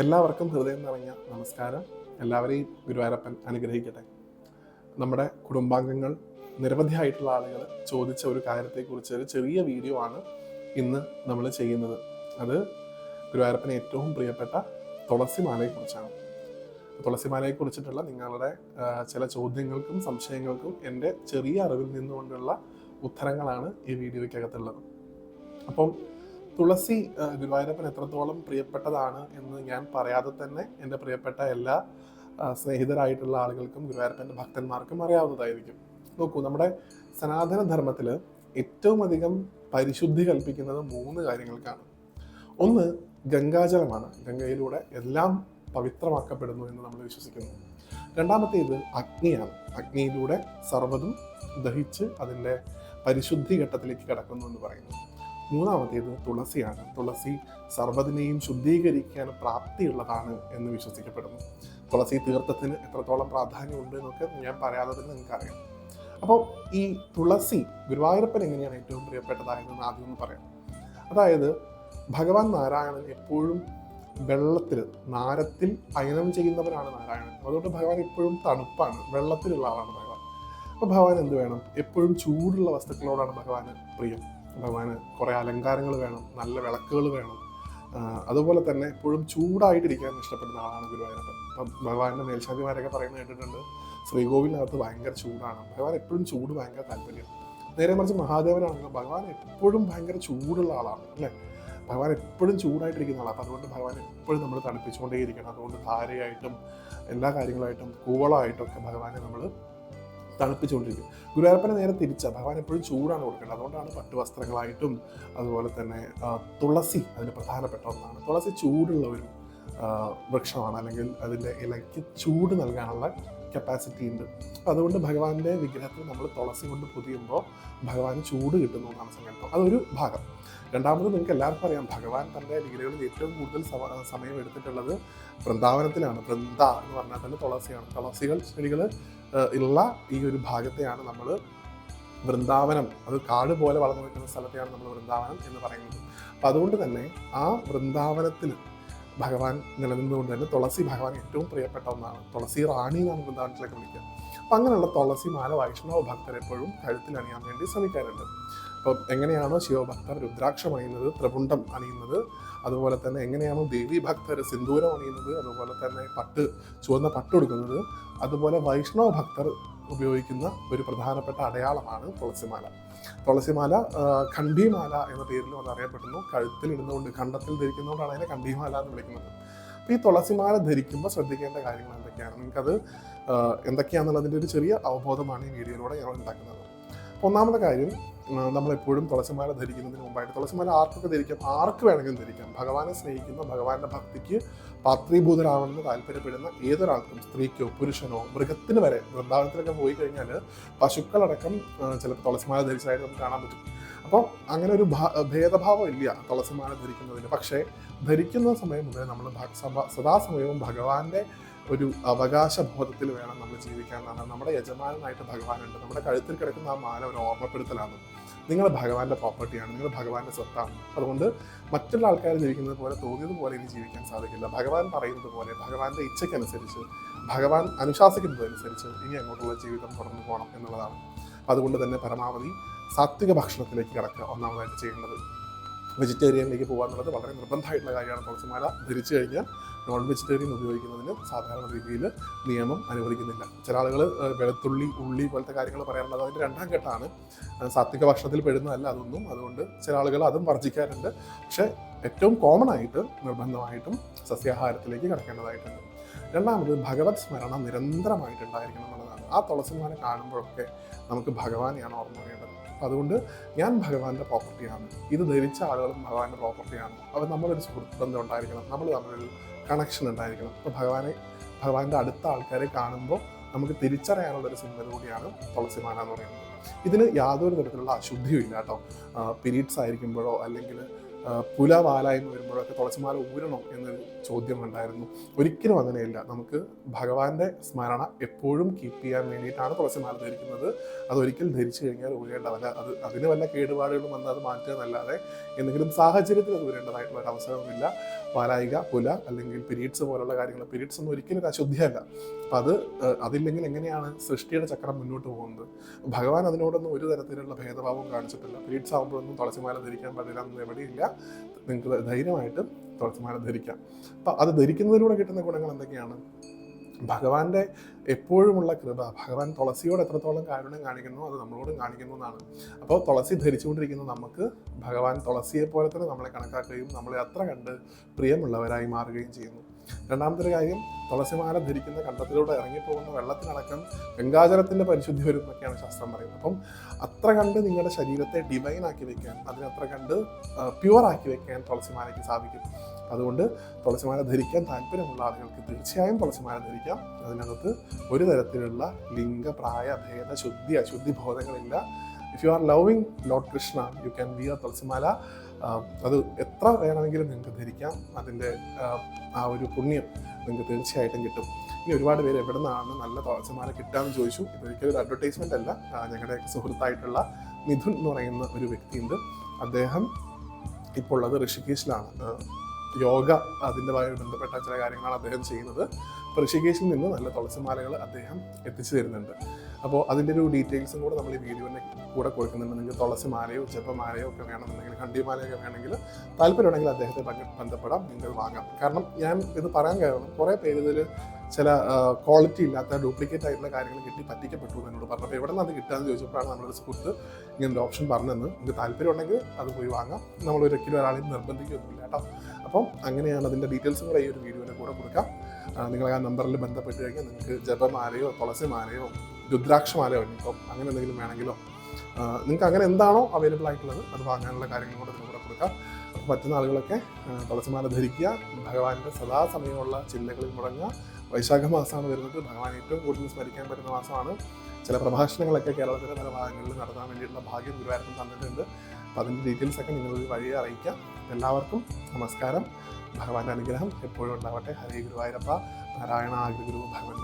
എല്ലാവർക്കും ഹൃദയം നിറഞ്ഞ നമസ്കാരം. എല്ലാവരെയും ഗുരുവായൂരപ്പൻ അനുഗ്രഹിക്കട്ടെ. നമ്മുടെ കുടുംബാംഗങ്ങൾ നിരവധിയായിട്ടുള്ള ആളുകൾ ചോദിച്ച ഒരു കാര്യത്തെക്കുറിച്ച് ഒരു ചെറിയ വീഡിയോ ആണ് ഇന്ന് നമ്മൾ ചെയ്യുന്നത്. അത് ഗുരുവായൂരപ്പന് ഏറ്റവും പ്രിയപ്പെട്ട തുളസിമാലയെക്കുറിച്ചാണ്. തുളസിമാലയെ കുറിച്ചിട്ടുള്ള നിങ്ങളുടെ ചില ചോദ്യങ്ങൾക്കും സംശയങ്ങൾക്കും എന്റെ ചെറിയ അറിവിൽ നിന്നുകൊണ്ടുള്ള ഉത്തരങ്ങളാണ് ഈ വീഡിയോയ്ക്കകത്തുള്ളത്. അപ്പം തുളസി ഗുരുവായൂരപ്പൻ എത്രത്തോളം പ്രിയപ്പെട്ടതാണ് എന്ന് ഞാൻ പറയാതെ തന്നെ എന്റെ പ്രിയപ്പെട്ട എല്ലാ സ്നേഹിതരായിട്ടുള്ള ആളുകൾക്കും ഗുരുവായൂരപ്പന്റെ ഭക്തന്മാർക്കും അറിയാവുന്നതായിരിക്കും. നോക്കൂ നമ്മുടെ സനാതന ധർമ്മത്തിൽ ഏറ്റവും അധികം പരിശുദ്ധി കൽപ്പിക്കുന്നത് മൂന്ന് കാര്യങ്ങൾക്കാണ്. ഒന്ന് ഗംഗാജലമാണ്. ഗംഗയിലൂടെ എല്ലാം പവിത്രമാക്കപ്പെടുന്നു എന്ന് നമ്മൾ വിശ്വസിക്കുന്നു. രണ്ടാമത്തേത് അഗ്നിയാണ്. അഗ്നിയിലൂടെ സർവതും ദഹിച്ച് അതിന്റെ പരിശുദ്ധി ഘട്ടത്തിലേക്ക് കടക്കുന്നു എന്ന് പറയുന്നു. മൂന്നാമത്തേത് തുളസിയാണ്. തുളസി സർവതിനെയും ശുദ്ധീകരിക്കാൻ പ്രാപ്തിയുള്ളതാണ് എന്ന് വിശ്വസിക്കപ്പെടുന്നു. തുളസി തീർത്ഥത്തിന് എത്രത്തോളം പ്രാധാന്യമുണ്ട് എന്നൊക്കെ ഞാൻ പറയാതെ തന്നെ നിങ്ങൾക്കറിയാം. അപ്പോൾ ഈ തുളസി ഗുരുവായൂരപ്പൻ എങ്ങനെയാണ് ഏറ്റവും പ്രിയപ്പെട്ടതായതെന്ന് ആദ്യം ഒന്ന് പറയാം. അതായത് ഭഗവാൻ നാരായണൻ എപ്പോഴും വെള്ളത്തിൽ നാരത്തിൽ അയനം ചെയ്യുന്നവനാണ് നാരായണൻ. അതുകൊണ്ട് ഭഗവാൻ എപ്പോഴും തണുപ്പാണ് വെള്ളത്തിലുള്ള ആളാണ് ഭഗവാൻ. അപ്പോൾ ഭഗവാൻ എന്ത് വേണം? എപ്പോഴും ചൂടുള്ള വസ്തുക്കളോടാണ് ഭഗവാന് പ്രിയം. ഭഗവാന് കുറേ അലങ്കാരങ്ങൾ വേണം നല്ല വിളക്കുകൾ വേണം. അതുപോലെ തന്നെ എപ്പോഴും ചൂടായിട്ടിരിക്കാൻ ഇഷ്ടപ്പെടുന്ന ആളാണ് ഗുരുവായൂരപ്പൻ. ഇപ്പം ഭഗവാന്റെ മേൽശാന്തിമാരൊക്കെ പറയുന്നത് കേട്ടിട്ടുണ്ട് ശ്രീകോവിലിനകത്ത് ഭയങ്കര ചൂടാണ്. ഭഗവാൻ എപ്പോഴും ചൂട് ഭയങ്കര താല്പര്യം നേരെ മറിച്ച് മഹാദേവനാണെങ്കിൽ ഭഗവാൻ എപ്പോഴും ഭയങ്കര ചൂടുള്ള ആളാണ് അല്ലേ? ഭഗവാൻ എപ്പോഴും ചൂടായിട്ടിരിക്കുന്ന ആളാണ്. അതുകൊണ്ട് ഭഗവാൻ എപ്പോഴും നമ്മൾ തണുപ്പിച്ചുകൊണ്ടേയിരിക്കണം. അതുകൊണ്ട് ധാരയായിട്ടും എല്ലാ കാര്യങ്ങളായിട്ടും കൂവളമായിട്ടും ഒക്കെ ഭഗവാനെ നമ്മൾ തണുപ്പിച്ചുകൊണ്ടിരിക്കും. ഗുരുവായൂരപ്പനെ നേരെ തിരിച്ച. ഭഗവാൻ എപ്പോഴും ചൂടാണ് കൊടുക്കേണ്ടത്. അതുകൊണ്ടാണ് പട്ടുവസ്ത്രങ്ങളായിട്ടും അതുപോലെ തന്നെ തുളസി അതിന് പ്രധാനപ്പെട്ട ഒന്നാണ്. തുളസി ചൂടുള്ള ഒരു വൃക്ഷമാണ്. അല്ലെങ്കിൽ അതിന്റെ ഇലയ്ക്ക് ചൂട് നൽകാനുള്ള കപ്പാസിറ്റി ഉണ്ട്. അതുകൊണ്ട് ഭഗവാന്റെ വിഗ്രഹത്തിൽ നമ്മൾ തുളസി കൊണ്ട് പൊതിയുമ്പോൾ ഭഗവാന് ചൂട് കിട്ടുന്നു എന്നാണ് സങ്കല്പം. അതൊരു ഭാഗം. രണ്ടാമത് നിങ്ങൾക്ക് എല്ലാവർക്കും അറിയാം ഭഗവാൻ തന്റെ ലീലകളിൽ ഏറ്റവും കൂടുതൽ സമ- സമയം എടുത്തിട്ടുള്ളത് വൃന്ദാവനത്തിലാണ്. വൃന്ദ എന്ന് പറഞ്ഞാൽ തന്നെ തുളസിയാണ്. തുളസികൾ ചെടികൾ ഉള്ള ഈ ഒരു ഭാഗത്തെയാണ് നമ്മൾ വൃന്ദാവനം അത് കാട് പോലെ വളർന്നു നിൽക്കുന്ന സ്ഥലത്തെയാണ് നമ്മൾ വൃന്ദാവനം എന്ന് പറയുന്നത്. അപ്പം അതുകൊണ്ട് തന്നെ ആ വൃന്ദാവനത്തിൽ ഭഗവാൻ നിലനിന്നുകൊണ്ട് തന്നെ തുളസി ഭഗവാൻ ഏറ്റവും പ്രിയപ്പെട്ട ഒന്നാണ്. തുളസി റാണി എന്നാണ് വൃന്ദാവനത്തിലേക്ക് വിളിക്കുക. അപ്പം അങ്ങനെയുള്ള തുളസി മാല വൈഷ്ണവ ഭക്തർ എപ്പോഴും കഴുത്തിൽ അണിയാൻ വേണ്ടി ശ്രമിക്കാറുണ്ട്. അപ്പം എങ്ങനെയാണോ ശിവഭക്തർ രുദ്രാക്ഷം അണിയുന്നത് ത്രിപുണ്ടം അണിയുന്നത് അതുപോലെ തന്നെ എങ്ങനെയാണോ ദേവി ഭക്തർ സിന്ദൂരം അണിയുന്നത് അതുപോലെ തന്നെ പട്ട് ചുവന്ന പട്ട് കൊടുക്കുന്നത് അതുപോലെ വൈഷ്ണവ ഭക്തർ ഉപയോഗിക്കുന്ന ഒരു പ്രധാനപ്പെട്ട അടയാളമാണ് തുളസിമാല. തുളസിമാല കണ്ഠിമാല എന്ന പേരിലും അത് അറിയപ്പെടുന്നു. കഴുത്തിൽ ഇടുന്നുകൊണ്ട് കണ്ടത്തിൽ ധരിക്കുന്നതുകൊണ്ടാണ് അതിനെ കണ്ഠിമാല എന്ന് വിളിക്കുന്നത്. അപ്പോൾ ഈ തുളസിമാല ധരിക്കുമ്പോൾ ശ്രദ്ധിക്കേണ്ട കാര്യങ്ങൾ എന്തൊക്കെയാണ്? നിങ്ങൾക്കത് എന്തൊക്കെയാണെന്നുള്ളതിന്റെ ഒരു ചെറിയ അവബോധമാണ് ഈ വീഡിയോയിലൂടെ ഞങ്ങൾ ഉണ്ടാക്കുന്നത്. ഒന്നാമത്തെ കാര്യം നമ്മളെപ്പോഴും തുളസിമാല ധരിക്കുന്നതിന് മുമ്പായിട്ട് തുളസിമാല ആർക്കൊക്കെ ധരിക്കാം? ആർക്ക് വേണമെങ്കിലും ധരിക്കാം? ഭഗവാനെ സ്നേഹിക്കുന്ന ഭഗവാന്റെ ഭക്തിക്ക് പാത്രീഭൂതരാവണമെന്ന് താല്പര്യപ്പെടുന്ന ഏതൊരാൾക്കും സ്ത്രീക്കോ പുരുഷനോ മൃഗത്തിന് വരെ വൃന്ദാവനത്തിലൊക്കെ പോയി കഴിഞ്ഞാൽ പശുക്കളടക്കം ചിലപ്പോൾ തുളസിമാല ധരിച്ചതായിട്ട് നമുക്ക് കാണാൻ പറ്റും. അപ്പോൾ അങ്ങനെ ഒരു ഭേദഭാവം ഇല്ല തുളസിമാല ധരിക്കുന്നതിന്. പക്ഷേ ധരിക്കുന്ന സമയം മുതൽ നമ്മൾ സദാസമയവും ഭഗവാന്റെ ഒരു അവകാശ ബോധത്തിൽ വേണം നമ്മൾ ജീവിക്കാൻ എന്നാണ് നമ്മുടെ യജമാനായിട്ട് ഭഗവാനുണ്ട്. നമ്മുടെ കഴുത്തിൽ കിടക്കുന്ന ആ മാല ഒരു ഓർമ്മപ്പെടുത്തലാണ്. നിങ്ങൾ ഭഗവാന്റെ പ്രോപ്പർട്ടിയാണ് നിങ്ങൾ ഭഗവാന്റെ സ്വത്താണ്. അതുകൊണ്ട് മറ്റുള്ള ആൾക്കാർ ജീവിക്കുന്നത് പോലെ തോന്നിയത് പോലെ ഇനി ജീവിക്കാൻ സാധിക്കില്ല. ഭഗവാൻ പറയുന്നത് പോലെ ഭഗവാന്റെ ഇച്ഛയ്ക്കനുസരിച്ച് ഭഗവാൻ അനുശാസിക്കുന്നതനുസരിച്ച് ഇനി അങ്ങോട്ടുള്ള ജീവിതം തുടർന്നു പോകണം എന്നുള്ളതാണ്. അതുകൊണ്ട് തന്നെ പരമാവധി സാത്വിക ഭക്ഷണത്തിലേക്ക് കിടക്കുക ഒന്നാമതായിട്ട് ചെയ്യേണ്ടത്. വെജിറ്റേറിയനിലേക്ക് പോകുക എന്നുള്ളത് വളരെ നിർബന്ധമായിട്ടുള്ള കാര്യമാണ്. തുളസിമാല ധരിച്ചു കഴിഞ്ഞാൽ നോൺ വെജിറ്റേറിയൻ ഉപയോഗിക്കുന്നതിന് സാധാരണ രീതിയിൽ നിയമം അനുവദിക്കുന്നില്ല. ചില ആളുകൾ വെളുത്തുള്ളി ഉള്ളി പോലത്തെ കാര്യങ്ങൾ പറയാറുണ്ട്. അതിന്റെ രണ്ടാം ഘട്ടമാണ്. സാത്വിക ഭക്ഷണത്തിൽ പെടുന്നതല്ല അതൊന്നും. അതുകൊണ്ട് ചില ആളുകൾ അതും വർജിക്കാറുണ്ട്. പക്ഷേ ഏറ്റവും കോമൺ ആയിട്ട് നിർബന്ധമായിട്ടും സസ്യാഹാരത്തിലേക്ക് കടക്കേണ്ടതായിട്ടുണ്ട്. രണ്ടാമത് ഭഗവത് സ്മരണ നിരന്തരമായിട്ടുണ്ടായിരിക്കണം എന്നുള്ളതാണ്. ആ തുളസിമാല കാണുമ്പോഴൊക്കെ നമുക്ക് ഭഗവാനെയാണ് ഓർമ്മ വേണ്ടത്. അതുകൊണ്ട് ഞാൻ ഭഗവാന്റെ പ്രോപ്പർട്ടിയാണ്. ഇത് ധരിച്ച ആളുകളും ഭഗവാന്റെ പ്രോപ്പർട്ടിയാണ്. അപ്പോൾ നമ്മളൊരു സുഹൃത്ത് ബന്ധം ഉണ്ടായിരിക്കണം. നമ്മൾ തമ്മിലൊരു കണക്ഷൻ ഉണ്ടായിരിക്കണം. അപ്പോൾ ഭഗവാനെ ഭഗവാന്റെ അടുത്ത ആൾക്കാരെ കാണുമ്പോൾ നമുക്ക് തിരിച്ചറിയാനുള്ള ഒരു സിനിമ കൂടിയാണ് തുളസിമാല എന്ന് പറയുന്നത്. ഇതിന് യാതൊരു തരത്തിലുള്ള അശുദ്ധിയും ഇല്ല കേട്ടോ പീരീഡ്സ് ആയിരിക്കുമ്പോഴോ അല്ലെങ്കിൽ പുല വാല എന്ന് വരുമ്പോഴൊക്കെ തുളസിമാല ഊരണോ എന്നൊരു ചോദ്യം ഉണ്ടായിരുന്നു. ഒരിക്കലും അങ്ങനെയില്ല. നമുക്ക് ഭഗവാന്റെ സ്മരണ എപ്പോഴും കീപ്പ് ചെയ്യാൻ വേണ്ടിയിട്ടാണ് തുളസിമാല ധരിക്കുന്നത്. അതൊരിക്കൽ ധരിച്ചു കഴിഞ്ഞാൽ ഊരേണ്ടതല്ല. അത് അതിന് വല്ല കേടുപാടുകളും വന്നാൽ അത് മാറ്റുക എന്നല്ലാതെ എന്തെങ്കിലും സാഹചര്യത്തിൽ അത് ഊരേണ്ടതായിട്ടുള്ള ഒരു അവസരമില്ല വാലായിക പുല അല്ലെങ്കിൽ പിരീഡ്സ് പോലുള്ള കാര്യങ്ങൾ. പിരീഡ്സ് ഒന്നും ഒരിക്കലും ഒരു അശുദ്ധിയല്ല. അപ്പം അത് അതില്ലെങ്കിൽ എങ്ങനെയാണ് സൃഷ്ടിയുടെ ചക്രം മുന്നോട്ട് പോകുന്നത്? ഭഗവാൻ അതിനോടൊന്നും ഒരു തരത്തിലുള്ള ഭേദഭാവം കാണിച്ചിട്ടില്ല. പിരീഡ്സ് ആകുമ്പോഴൊന്നും തുളസിമാല ധരിക്കാൻ പാടില്ല എന്ന് എവിടെയില്ല നിങ്ങൾക്ക് ധൈര്യമായിട്ട് തുളസിമാല ധരിക്കാം. അപ്പോൾ അത് ധരിക്കുന്നതിലൂടെ കിട്ടുന്ന ഗുണങ്ങൾ എന്തൊക്കെയാണ്? ഭഗവാന്റെ എപ്പോഴുമുള്ള കൃപ ഭഗവാൻ തുളസിയോട് എത്രത്തോളം കാരുണ്യം കാണിക്കുന്നു അത് നമ്മളോടും കാണിക്കുന്നു എന്നാണ്. അപ്പോൾ തുളസി ധരിച്ചുകൊണ്ടിരിക്കുന്ന നമുക്ക് ഭഗവാൻ തുളസിയെ പോലെ തന്നെ നമ്മളെ കണക്കാക്കുകയും നമ്മളെ അത്ര കണ്ട് പ്രിയമുള്ളവരായി മാറുകയും ചെയ്യുന്നു. രണ്ടാമത്തെ ഒരു കാര്യം തുളസിമാല ധരിക്കുന്ന കണ്ടത്തിലൂടെ ഇറങ്ങിപ്പോകുന്ന വെള്ളത്തിനടക്കം ഗംഗാജലത്തിന്റെ പരിശുദ്ധി വരും എന്നൊക്കെയാണ് ശാസ്ത്രം പറയുന്നത്. അപ്പം അത്ര കണ്ട് നിങ്ങളുടെ ശരീരത്തെ ഡിവൈൻ ആക്കി വെക്കാൻ അതിനത്ര കണ്ട് പ്യുവർ ആക്കി വെക്കാൻ തുളസിമാലയ്ക്ക് സാധിക്കും. അതുകൊണ്ട് തുളസിമാല ധരിക്കാൻ താല്പര്യമുള്ള ആളുകൾക്ക് തീർച്ചയായും തുളസിമാല ധരിക്കാം. അതിനകത്ത് ഒരു തരത്തിലുള്ള ലിംഗ പ്രായ ഭേദ ശുദ്ധി അശുദ്ധി ബോധങ്ങളില്ല. If you are loving lord Krishna you can a tulasimala. അത് എത്ര വേണമെങ്കിലും നിങ്ങൾക്ക് ധരിക്കാം അതിന്റെ ആ ഒരു പുണ്യം നിങ്ങൾക്ക് തീർച്ചയായിട്ടും കിട്ടും. ഇനി ഒരുപാട് പേര് എവിടെ നിന്നാണ് നല്ല തുളസിമാല കിട്ടാമെന്ന് ചോദിച്ചു. ഇതൊരിക്കലും ഒരു അഡ്വർടൈസ്മെന്റ് അല്ല. ഞങ്ങളുടെയൊക്കെ ഞങ്ങളുടെ സുഹൃത്തായിട്ടുള്ള മിഥുൻ എന്ന് പറയുന്ന ഒരു വ്യക്തിയുണ്ട്. അദ്ദേഹം ഇപ്പോൾ ഉള്ളത് ഋഷികേശിലാണ്. യോഗ അതിന്റെതായി ബന്ധപ്പെട്ട ചില കാര്യങ്ങളാണ് അദ്ദേഹം ചെയ്യുന്നത്. ഋഷികേശിൽ നിന്ന് നല്ല തുളസിമാലകൾ അദ്ദേഹം എത്തിച്ചു തരുന്നുണ്ട്. അപ്പോൾ അതിന്റെ ഒരു ഡീറ്റെയിൽസും കൂടെ നമ്മൾ ഈ വീഡിയോന്റെ കൂടെ കൊടുക്കുന്നുണ്ട്. നിങ്ങൾക്ക് തുളസിമാലയോ മാലയോ ഒക്കെ വേണമെന്നുണ്ടെങ്കിൽ കണ്ടിമാലയൊക്കെ വേണമെങ്കിൽ താല്പര്യമുണ്ടെങ്കിൽ അദ്ദേഹത്തെ ബന്ധപ്പെടാം നിങ്ങൾക്ക് വാങ്ങാം. കാരണം ഞാൻ ഇത് പറയാൻ കാരണം കുറേ പേര് ഇതിൽ ചില ക്വാളിറ്റി ഇല്ലാത്ത ഡ്യൂപ്ലിക്കേറ്റ് ആയിട്ടുള്ള കാര്യങ്ങൾ കിട്ടി പറ്റിക്കപ്പെട്ടു എന്നോട് പറഞ്ഞപ്പോൾ എവിടെ നിന്ന് അത് കിട്ടാന്ന് ചോദിച്ചപ്പോഴാണ് നമ്മുടെ സുഹൃത്ത് ഇങ്ങനെ ഒരു ഓപ്ഷൻ പറഞ്ഞതെന്ന്. നിങ്ങൾക്ക് താല്പര്യം ഉണ്ടെങ്കിൽ അത് പോയി വാങ്ങാം. നമ്മൾ ഒരിക്കലും ഒരാളെയും നിർബന്ധിക്കുകയൊന്നുമില്ല കേട്ടോ. അപ്പം അങ്ങനെയാണ് അതിന്റെ ഡീറ്റെയിൽസും കൂടെ ഈ ഒരു വീഡിയോയുടെ കൂടെ കൊടുക്കാം. നിങ്ങൾ ആ നമ്പറിൽ ബന്ധപ്പെട്ട് കഴിഞ്ഞാൽ നിങ്ങൾക്ക് ജപമാലയോ തുളസിമാലയോ രുദ്രാക്ഷമാലയോ ഇപ്പം അങ്ങനെ എന്തെങ്കിലും വേണമെങ്കിലോ. നിങ്ങൾക്ക് അങ്ങനെ എന്താണോ അവൈലബിൾ ആയിട്ടുള്ളത് അത് വാങ്ങാനുള്ള കാര്യങ്ങൾ കൂടെ ഇതിലൂടെ കൊടുക്കാം. പറ്റുന്ന ആളുകളൊക്കെ തുളസിമാല ധരിക്കുക ഭഗവാന്റെ സദാസമയമുള്ള ചിന്തകളിൽ മുടങ്ങുക. വൈശാഖ മാസമാണ് വരുന്നത് ഭഗവാൻ ഏറ്റവും കൂടുതൽ സ്മരിക്കാൻ പറ്റുന്ന മാസമാണ്. ചില പ്രഭാഷണങ്ങളൊക്കെ കേരളത്തിലെ പല ഭാഗങ്ങളിൽ നടത്താൻ വേണ്ടിയിട്ടുള്ള ഭാഗ്യം ഗുരുവായൂരത്തിൽ തന്നിട്ടുണ്ട്. അപ്പോൾ അതിന്റെ ഡീറ്റെയിൽസ് ഒക്കെ നിങ്ങൾ വഴി അറിയിക്കാം എല്ലാവർക്കും നമസ്കാരം. ഭഗവാന്റെ അനുഗ്രഹം എപ്പോഴും ഉണ്ടാവട്ടെ. ഹരേ ഗുരുവായൂരപ്പ. നാരായണ ആഗ്രഗുരു ഭഗവൻ